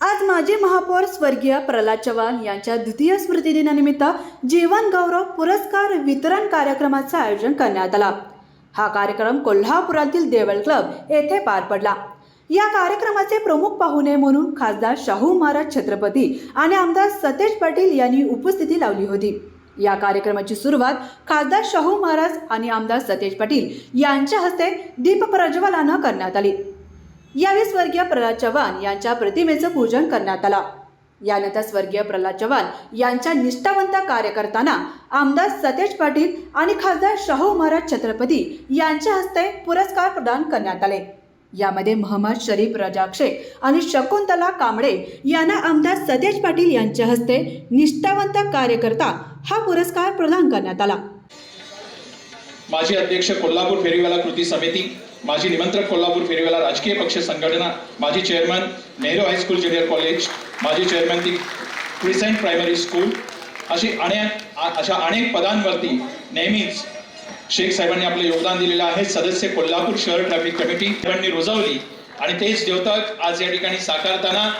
आज माजी महापौर स्वर्गीय प्रल्हाद चव्हाण यांच्या द्वितीय स्मृतिदिनानिमित्त जीवन गौरव पुरस्कार वितरण कार्यक्रमाचं आयोजन करण्यात आला. हा कार्यक्रम कोल्हापुरातील देवळ क्लब येथे पार पडला. या कार्यक्रमाचे प्रमुख पाहुणे म्हणून खासदार शाहू महाराज छत्रपती आणि आमदार सतेज पाटील यांनी उपस्थिती लावली होती. या कार्यक्रमाची सुरुवात खासदार शाहू महाराज आणि आमदार सतेज पाटील यांच्या हस्ते दीप प्रज्वलानं करण्यात आली. यावेळी स्वर्गीय प्रल्हाद चव्हाण यांच्या प्रतिमेचं पूजन करण्यात आलं. यानंतर स्वर्गीय प्रल्हाद चव्हाण यांच्या निष्ठावंत कार्यकर्त्यांना आमदार सतेज पाटील आणि खासदार शाहू महाराज छत्रपती यांच्या हस्ते पुरस्कार प्रदान करण्यात आले. यामध्ये महम्मद शरीफ रजाक शेख आणि शकुंतला कांबळे यांना आमदार सतेज पाटील यांच्या हस्ते निष्ठावंत कार्यकर्ता हा पुरस्कार प्रदान करण्यात आला. माजी अध्यक्ष कोल्हापूर फेरीवाला कृती समिती माजी निमंत्रक कोल्हापूर फेरीवाला राजकीय पक्ष संघटना माजी chairman Nehru high school junior college माजी चेअरमन ती क्रिसेंट प्रायमरी स्कूल अशी अनेक अशा अनेक पदांवरती नेहमीच शेख साहेबांनी आपलं योगदान दिलेलं आहे. सदस्य कोल्हापूर शहर ट्रॅफिक कमिटी साहेबांनी रुजवली आणि तेच द्योतक आज या ठिकाणी साकारताना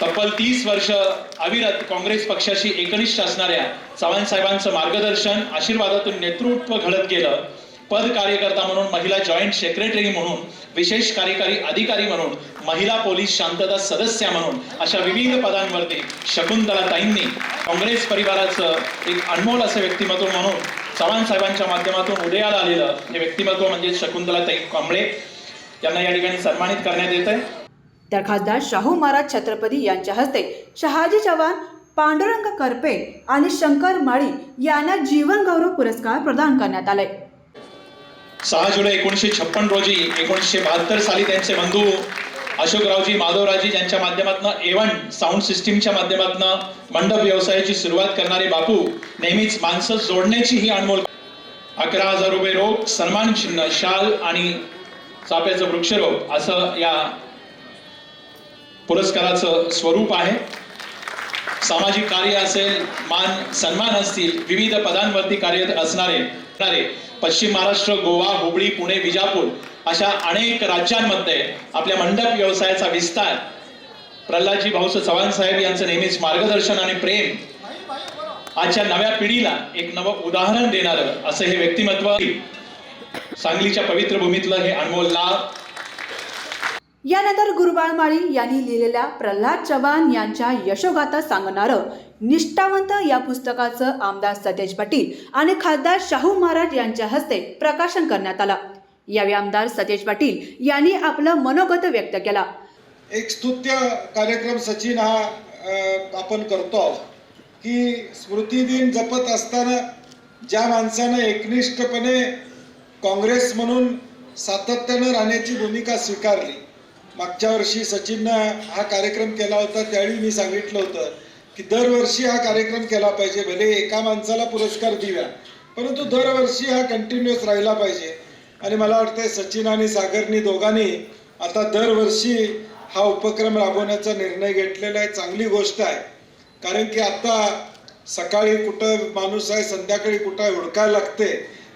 तब्बल तीस वर्ष अविरत काँग्रेस पक्षाशी एकनिष्ठ असणाऱ्या चव्हाण साहेबांचं मार्गदर्शन आशीर्वादातून नेतृत्व घडत गेलं. पद कार्यकर्ता म्हणून महिला जॉईंट सेक्रेटरी म्हणून विशेष कार्यकारी अधिकारी म्हणून महिला पोलीस शांतता सदस्य म्हणून अशा विविध पदांवरती शकुंतला ताईंनी काँग्रेस परिवाराचं एक अनमोल असं व्यक्तिमत्व म्हणून चव्हाण साहेबांच्या माध्यमातून उदयाला आलेलं हे व्यक्तिमत्व म्हणजे शकुंतला ताई कांबळे. यांना या ठिकाणी सन्मानित करण्यात येत आहे तर खासदार शाहू महाराज छत्रपती यांच्या हस्ते शहाजी चव्हाण पांडुरंग करपे आणि शंकर माळी यांना जीवन गौरव पुरस्कार प्रदान करण्यात आले. सहा जुलै एकोणीसशे छप्पन रोजी एकोणीसशे बहात्तर साली त्यांचे बंधू अशोकरावजी माधवराजी यांच्या माध्यमातून एवन साऊंड सिस्टीमच्या माध्यमातून मंडप व्यवसायाची सुरुवात करणारे बापू नेहमीच माणसं जोडण्याची ही अनमोल अकरा हजार रुपये रोख सन्मान चिन्ह शाल आणि चाप्याचं वृक्षरोप असं या पुरस्काराचं स्वरूप आहे. सामाजिक कार्य असेल मान सन्मान असतील विविध पदांवरती कार्यरत असणारे पश्चिम महाराष्ट्र गोवा हुबळी पुणे विजापूर अशा अनेक राज्यांमध्ये आपल्या मंडप व्यवसायाचा विस्तार प्रल्हादजी भाऊस चव्हाण साहेब यांचं नेहमीच मार्गदर्शन आणि प्रेम आजच्या नव्या पिढीला एक नवं उदाहरण देणारं असं हे व्यक्तिमत्व सांगलीच्या पवित्र भूमीतलं हे अनमोल लाभ यानंतर गुरुबाळ माळी यांनी लिहिलेल्या प्रल्हाद चव्हाण यांच्या यशोगाथा सांगणारं निष्ठावंत या पुस्तकाचं आमदार सतेज पाटील आणि खासदार शाहू महाराज यांच्या हस्ते प्रकाशन करण्यात आलं. यावेळी आमदार सतेज पाटील यांनी आपलं मनोगत व्यक्त केला. एक स्तुत्य कार्यक्रम सचिन हा आपण करतो की की स्मृतिदिन जपत असताना ज्या माणसानं एकनिष्ठपणे काँग्रेस म्हणून सातत्यानं राहण्याची भूमिका स्वीकारली मागच्या वर्षी सचिननं हा कार्यक्रम केला होता त्यावेळी मी सांगितलं होतं की दरवर्षी हा कार्यक्रम केला पाहिजे भले एका माणसाला पुरस्कार दिव्या परंतु दरवर्षी हा कंटिन्युअस राहिला पाहिजे. आणि मला वाटतंय सचिन आणि सागरनी दोघांनी आता दरवर्षी हा उपक्रम राबवण्याचा निर्णय घेतलेला आहे चांगली गोष्ट आहे. कारण की आता सकाळी कुठं माणूस आहे संध्याकाळी कुठं हुडकायला लागते.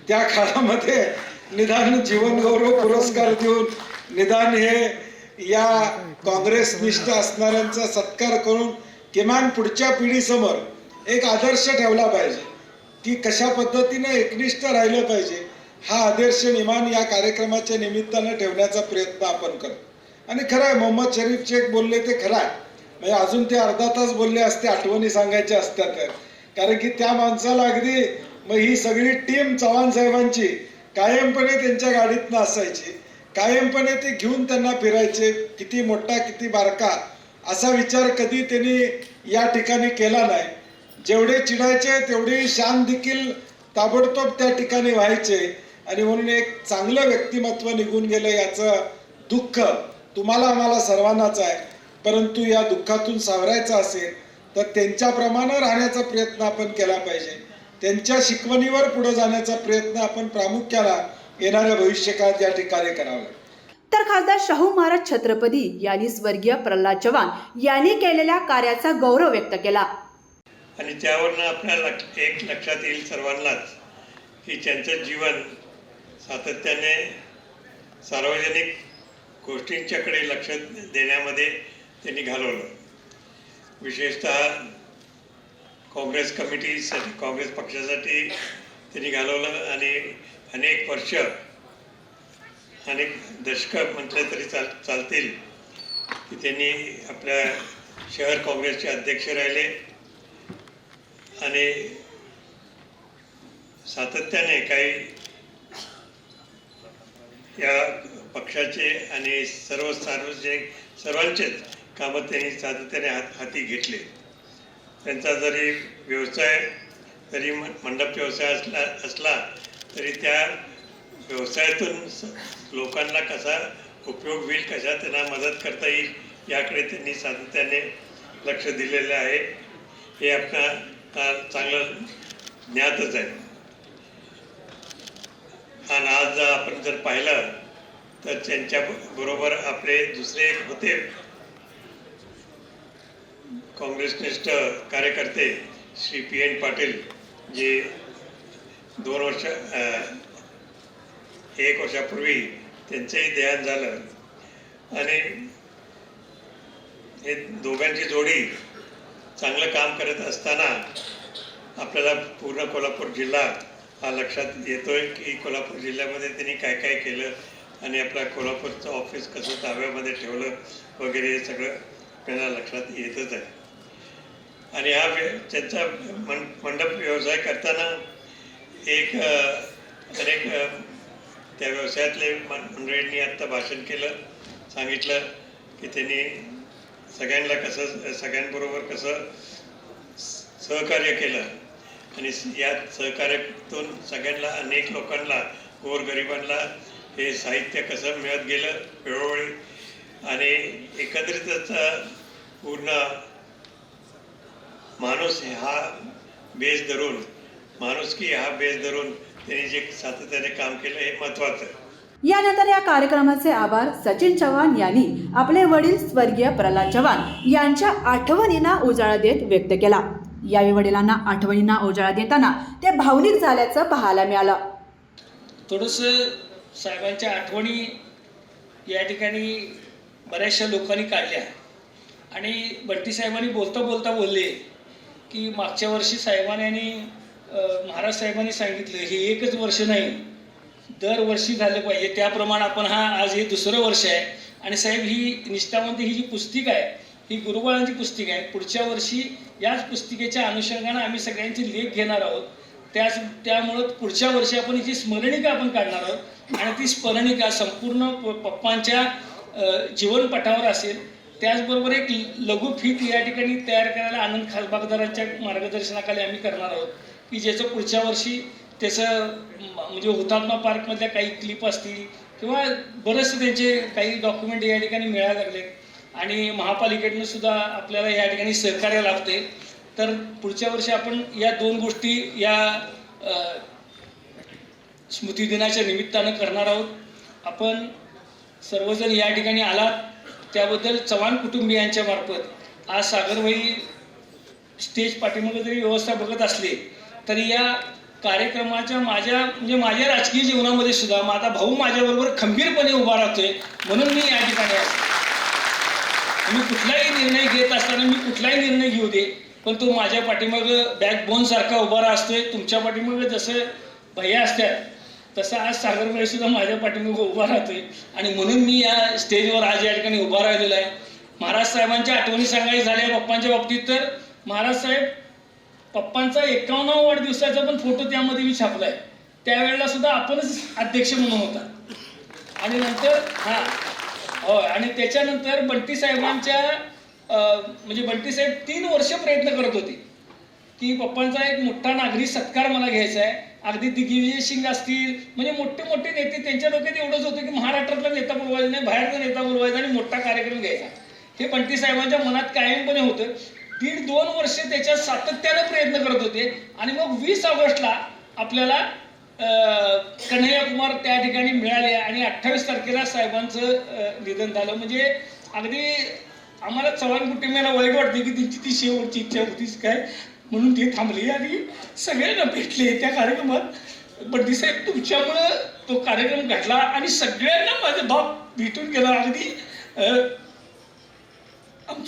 त्या काळामध्ये निदान जीवनगौरव पुरस्कार देऊन निदान हे या काँग्रेस निष्ठ असणाऱ्यांचा सत्कार करून किमान पुढच्या पिढीसमोर एक आदर्श ठेवला पाहिजे की कशा पद्धतीने एकनिष्ठ राहिलं पाहिजे हा आदर्श निमान या कार्यक्रमाच्या निमित्तानं ठेवण्याचा प्रयत्न आपण करतो आणि खरं आहे मोहम्मद शरीफ शेख बोलले ते खरं आहे. म्हणजे अजून ते अर्धा तास बोलले असते आठवणी सांगायच्या असत्या तर कारण की त्या माणसाला अगदी मग ही सगळी टीम चव्हाण साहेबांची कायमपणे त्यांच्या गाडीतनं असायची. कायमपणे ते घेऊन त्यांना फिरायचे किती मोठा किती बारका असा विचार कधी त्यांनी या ठिकाणी केला नाही. जेवढे चिडायचे तेवढे शान देखील ताबडतोब त्या ठिकाणी व्हायचे. आणि म्हणून एक चांगलं व्यक्तिमत्व निघून गेलं याचं दुःख तुम्हाला आम्हाला सर्वांनाच आहे. परंतु या दुःखातून सावरायचं असेल तर त्यांच्याप्रमाणे राहण्याचा प्रयत्न आपण केला पाहिजे. त्यांच्या शिकवणीवर पुढे जाण्याचा प्रयत्न आपण प्रामुख्याला येणाऱ्या भविष्यकाळात या ठिकाणी करावा लागेल. तर खासदार शाहू महाराज छत्रपती यांनी स्वर्गीय प्रल्हाद चव्हाण यांनी केलेल्या कार्याचा गौरव व्यक्त केला. आणि त्यावरनं आपल्याला लक्ष एक लक्षात येईल सर्वांनाच की त्यांचं जीवन सातत्याने सार्वजनिक गोष्टींच्याकडे लक्ष देण्यामध्ये त्यांनी घालवलं. विशेषतः काँग्रेस कमिटीसाठी काँग्रेस पक्षासाठी त्यांनी घालवलं आणि अनेक वर्ष अनेक दशकं म्हटलं तरी चाल चालतील की त्यांनी आपल्या शहर काँग्रेसचे अध्यक्ष राहिले आणि सातत्याने काही या पक्षाचे आणि सर्व सार्वजनिक सर्वांचेच कामं त्यांनी सातत्याने हात हाती घेतले. त्यांचा जरी व्यवसाय जरी मंडप व्यवसाय असला असला तरी त्या व्यवसायातून लोकांना कसा उपयोग होईल कशा त्यांना मदत करता येईल याकडे त्यांनी सातत्याने लक्ष दिलेलं आहे. हे आपल्या चांगलं ज्ञातच आहे. आणि आज जर आपण जर पाहिलं तर त्यांच्या बरोबर आपले दुसरे एक होते. काँग्रेसनिष्ठ कार्यकर्ते श्री पी एन पाटील जे दोन वर्ष एक वर्षापूर्वी त्यांचंही ध्यान झालं. आणि हे दोघांची जोडी चांगलं काम करत असताना आपल्याला पूर्ण कोल्हापूर जिल्हा हा लक्षात येतोय की कोल्हापूर जिल्ह्यामध्ये त्यांनी काय काय केलं आणि आपल्या कोल्हापूरचं ऑफिस कसं ताब्यामध्ये ठेवलं वगैरे हे सगळं आपल्याला लक्षात येतच आहे. आणि हा व्य- त्यांचा मंड मंडप व्यवसाय करताना एक अनेक त्या व्यवसायातले मंडळींनी आत्ता भाषण केलं सांगितलं की त्यांनी सगळ्यांना कसं सगळ्यांबरोबर कसं सहकार्य केलं. आणि यात या सहकार्यातून सगळ्यांना अनेक लोकांना गोरगरिबांना हे साहित्य कसं मिळत गेलं वेळोवेळी. आणि एकत्रितच पूर्ण माणूस हा बेस धरून माणुसकी हा बेस धरून त्यांनी जे सातत्याने काम केलं हे महत्त्वाचं आहे. यानंतर या कार्यक्रमाचे आभार सचिन चव्हाण यांनी आपले वडील स्वर्गीय प्रल्हाद चव्हाण यांच्या आठवणींना उजाळा देत व्यक्त केला. यावेळी वडिलांना आठवणींना उजाळा देताना ते भावनिक झाल्याचं पाहायला मिळालं. थोडंसं साहेबांच्या आठवणी या ठिकाणी बऱ्याचशा लोकांनी काढल्या. आणि बंटी साहेबांनी बोलता बोलता बोलले की मागच्या वर्षी साहेबांनी महाराज साहेबांनी सांगितलं हे एकच वर्ष नाही. दरवर्षी झालं पाहिजे. त्याप्रमाणे आपण हा आज हे दुसरं वर्ष आहे. आणि साहेब ही निष्ठावंत ही जी पुस्तिका आहे ही गुरुबाळांची पुस्तिका आहे. पुढच्या वर्षी याच पुस्तिकेच्या अनुषंगानं आम्ही सगळ्यांचे लेख घेणार आहोत. त्याच त्यामुळं पुढच्या वर्षी आपण जी स्मरणिका आपण काढणार आहोत. आणि ती स्मरणिका संपूर्ण प- पप्पांच्या जीवनपटावर असेल. त्याचबरोबर एक लघु फीत या ठिकाणी तयार करायला आनंद खासबागदारांच्या मार्गदर्शनाखाली आम्ही करणार आहोत. की ज्याचं पुढच्या वर्षी त्याचं म्हणजे हुतात्मा पार्कमधल्या काही क्लिप असतील किंवा बरेचसे त्यांचे काही डॉक्युमेंट या ठिकाणी मिळायला लागले आणि महापालिकेतनं सुद्धा आपल्याला या ठिकाणी सहकार्य लाभते. तर पुढच्या वर्षी आपण या दोन गोष्टी या अ, स्मृतिदिनाच्या निमित्तानं करणार आहोत. आपण सर्वजण या ठिकाणी आलात. त्याबद्दल चव्हाण कुटुंबियांच्या मार्फत आज सागरवाई स्टेज पाठीमागे जरी व्यवस्था बघत असली तर या कार्यक्रमाच्या माझ्या म्हणजे माझ्या राजकीय जीवनामध्ये सुद्धा माझा भाऊ माझ्याबरोबर खंबीरपणे उभा राहतोय म्हणून मी या ठिकाणी असतो मी कुठलाही निर्णय घेत असताना मी कुठलाही निर्णय घेऊ दे पण तो माझ्या पाठीमागं बॅकबोन सारखा उभा असतोय तुमच्या पाठीमाग जसं भैया असतात तसं आज सागरभाई सुद्धा माझ्या पाठीमागं उभा राहतोय. आणि म्हणून मी या स्टेजवर आज या ठिकाणी उभा राहिलेला आहे. महाराज साहेबांच्या आठवणी सांगायच्या झाल्या पप्पांच्या बाबतीत तर महाराज साहेब पप्पांचा एकावन्नावा वाढदिवसाचा पण फोटो त्यामध्ये मी छापलाय. त्यावेळेला सुद्धा आपणच अध्यक्ष म्हणून होता. आणि नंतर हा. होय आणि त्याच्यानंतर बंटी साहेबांच्या म्हणजे बंटी साहेब तीन वर्ष प्रयत्न करत होते. की पप्पांचा एक मोठा नागरी सत्कार मला घ्यायचा आहे अगदी दिग्विजय सिंग असतील म्हणजे मोठे मोठे नेते त्यांच्या डोक्यात एवढंच होतं की महाराष्ट्रातला नेता बोलवायचा नाही बाहेरचा नेता बोलवायचा आणि मोठा कार्यक्रम घ्यायचा. हे बंटी साहेबांच्या मनात कायमपणे होतं. दीड दोन वर्ष त्याच्या सातत्यानं प्रयत्न करत होते. आणि मग वीस ऑगस्टला आपल्याला कन्हैया कुमार त्या ठिकाणी मिळाले आणि अठ्ठावीस तारखेला साहेबांचं निधन झालं. म्हणजे अगदी आम्हाला चव्हाण कुटुंबियाला वाईट वाटते की त्यांची ती शेवटची इच्छा होतीच काय म्हणून ते थांबले आणि सगळ्यांना भेटले त्या कार्यक्रमात. पण साहेब तुमच्यामुळं तो कार्यक्रम घडला आणि सगळ्यांना माझा बाप भेटून गेला. अगदी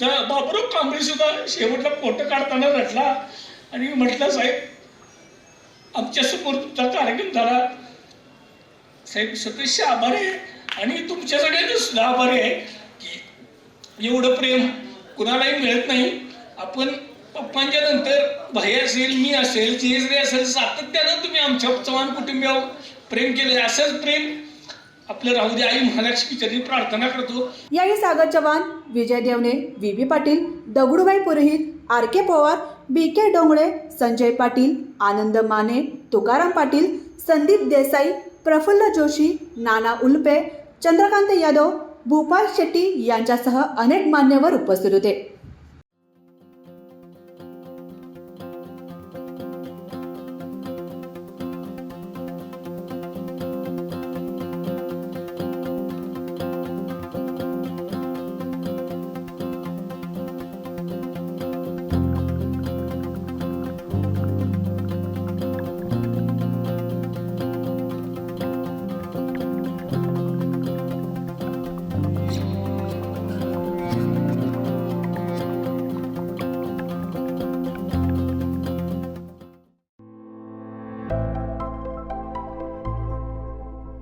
बाबुराव कांबळे सुद्धा शेवटला फोटो काढताना रडला. आणि म्हटलं साहेब आमच्यासमोर तुमचा कार्यक्रम झाला. साहेब सतीश आभार आहे. आणि तुमच्या सगळ्यांचे सुद्धा आभार आहे की एवढं प्रेम कुणालाही मिळत नाही. आपण पप्पांच्या नंतर भाई असेल मी असेल जेजरे असेल सातत्यानं तुम्ही आमच्या चव्हाण कुटुंबियावर प्रेम केलं असंच प्रेम आपलं राहू दे आई महालक्ष्मी चरणी प्रार्थना करतो. याही Sagar Chavan Vijay Devane V B Patil Dagadubai Purohit R K Pawar B K Dongale Sanjay Patil Anand Mane Tukaram Patil Sandeep Desai Praful Joshi Nana Ulpe Chandrakant Yadav Bhupal Shetty यांच्यासह अनेक मान्यवर उपस्थित होते.